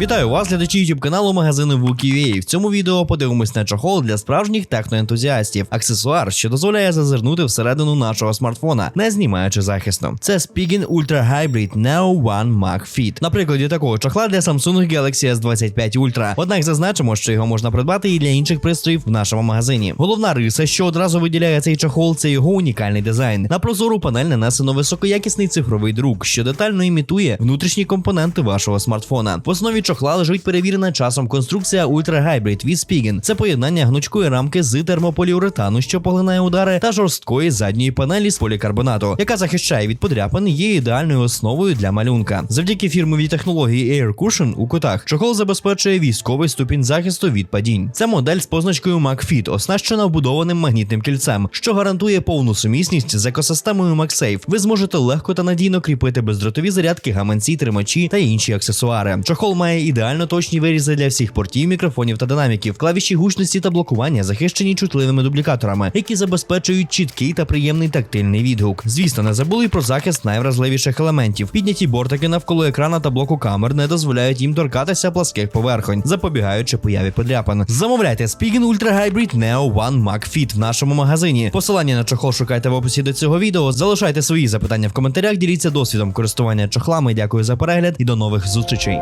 Вітаю вас, глядачі YouTube каналу магазину Вукі.ua. В цьому відео подивимось на чохол для справжніх техноентузіастів. Аксесуар, що дозволяє зазирнути всередину нашого смартфона, не знімаючи захисту. Це Spigen Ultra Hybrid Neo One Mag Fit. На прикладі такого чохла для Samsung Galaxy S25 Ultra. Однак зазначимо, що його можна придбати і для інших пристроїв в нашому магазині. Головна риса, що одразу виділяє цей чохол, це його унікальний дизайн. На прозору панель нанесено високоякісний цифровий друк, що детально імітує внутрішні компоненти вашого смартфона. В основі чохла лежить перевірена часом конструкція Ultra Hybrid від Spigen. Це поєднання гнучкої рамки з термополіуретану, що поглинає удари, та жорсткої задньої панелі з полікарбонату, яка захищає від подряпин, є ідеальною основою для малюнка. Завдяки фірмовій технології Air Cushion у кутах чохол забезпечує військовий ступінь захисту від падінь. Це модель з позначкою MagFit, оснащена вбудованим магнітним кільцем, що гарантує повну сумісність з екосистемою MagSafe. Ви зможете легко та надійно кріпити бездротові зарядки, гаманці, тримачі та інші аксесуари. Чохол має ідеально точні вирізи для всіх портів, мікрофонів та динаміків. Клавіші гучності та блокування захищені чутливими дублікаторами, які забезпечують чіткий та приємний тактильний відгук. Звісно, не забули про захист найвразливіших елементів. Підняті бортики навколо екрана та блоку камер не дозволяють їм торкатися пласких поверхонь, запобігаючи появі подряпин. Замовляйте Spigen Ultra Hybrid Neo One Mag Fit в нашому магазині. Посилання на чохол шукайте в описі до цього відео. Залишайте свої запитання в коментарях, діліться досвідом користування чохлами. Дякую за перегляд і до нових зустрічей.